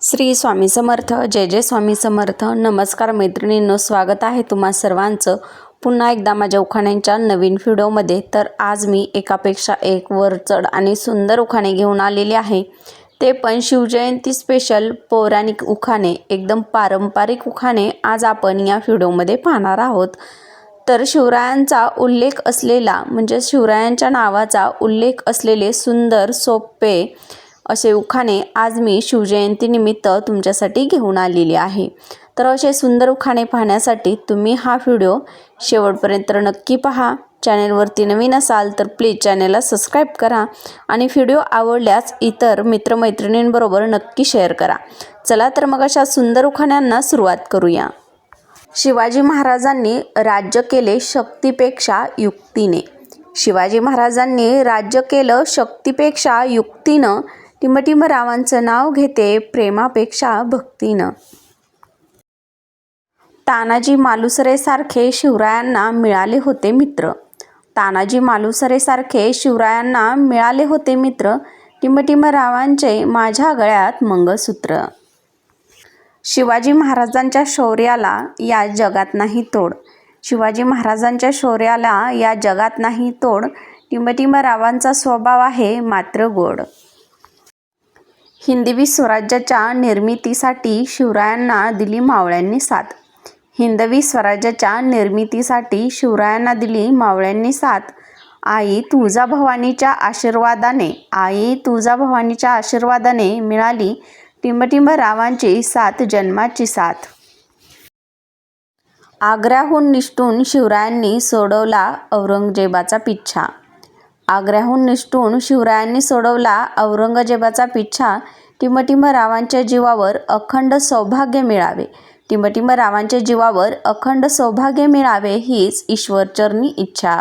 श्री स्वामी समर्थ जय जय स्वामी समर्थ. नमस्कार मैत्रिणींनो स्वागत आहे तुम्हा सर्वांचं पुन्हा एकदा माझ्या उखाण्यांच्या नवीन व्हिडिओमध्ये. तर आज मी एकापेक्षा एक वरचढ आणि सुंदर उखाणे घेऊन आलेले आहे. ते पण शिवजयंती स्पेशल पौराणिक उखाणे एकदम पारंपरिक उखाणे आज आपण या व्हिडिओमध्ये पाहणार आहोत. तर शिवरायांचा उल्लेख असलेला म्हणजे शिवरायांच्या नावाचा उल्लेख असलेले सुंदर सोपे असे उखाणे आज मी शिवजयंतीनिमित्त तुमच्यासाठी घेऊन आलेली आहे. तर असे सुंदर उखाणे पाहण्यासाठी तुम्ही हा व्हिडिओ शेवटपर्यंत नक्की पहा. चॅनेलवरती नवीन असाल तर प्लीज चॅनेलला सबस्क्राईब करा आणि व्हिडिओ आवडल्यास इतर मित्रमैत्रिणींबरोबर नक्की शेअर करा. चला तर मग अशा सुंदर उखाण्यांना सुरुवात करूया. शिवाजी महाराजांनी राज्य केले शक्तीपेक्षा युक्तीने. शिवाजी महाराजांनी राज्य केलं शक्तीपेक्षा युक्तीनं टिमटिम नाव घेते प्रेमापेक्षा भक्तीनं. तानाजी मालुसरेसारखे शिवरायांना मिळाले होते मित्र. तानाजी मालुसरेसारखे शिवरायांना मिळाले होते मित्र. टिमटिम माझ्या गळ्यात मंगळसूत्र. शिवाजी महाराजांच्या शौर्याला या जगात नाही तोड. शिवाजी महाराजांच्या शौर्याला या जगात नाही तोड. टिमटिम स्वभाव आहे मात्र गोड. हिंदवी स्वराज्याच्या निर्मितीसाठी शिवरायांना दिली मावळ्यांनी साथ. हिंदवी स्वराज्याच्या निर्मितीसाठी शिवरायांना दिली मावळ्यांनी साथ. आई तुळजाभवानीच्या आशीर्वादाने आई तुळजाभवानीच्या आशीर्वादाने मिळाली टिंबटिंब रावांची साथ जन्माची साथ. आग्र्याहून निष्ठून शिवरायांनी सोडवला औरंगजेबाचा पिच्छा. आग्र्याहून निष्ठून शिवरायांनी सोडवला औरंगजेबाचा पिच्छा टिमटिम रावांच्या जीवावर अखंड सौभाग्य मिळावे. टिमटिम रावांच्या जीवावर अखंड सौभाग्य मिळावे हीच ईश्वरचरणी इच्छा.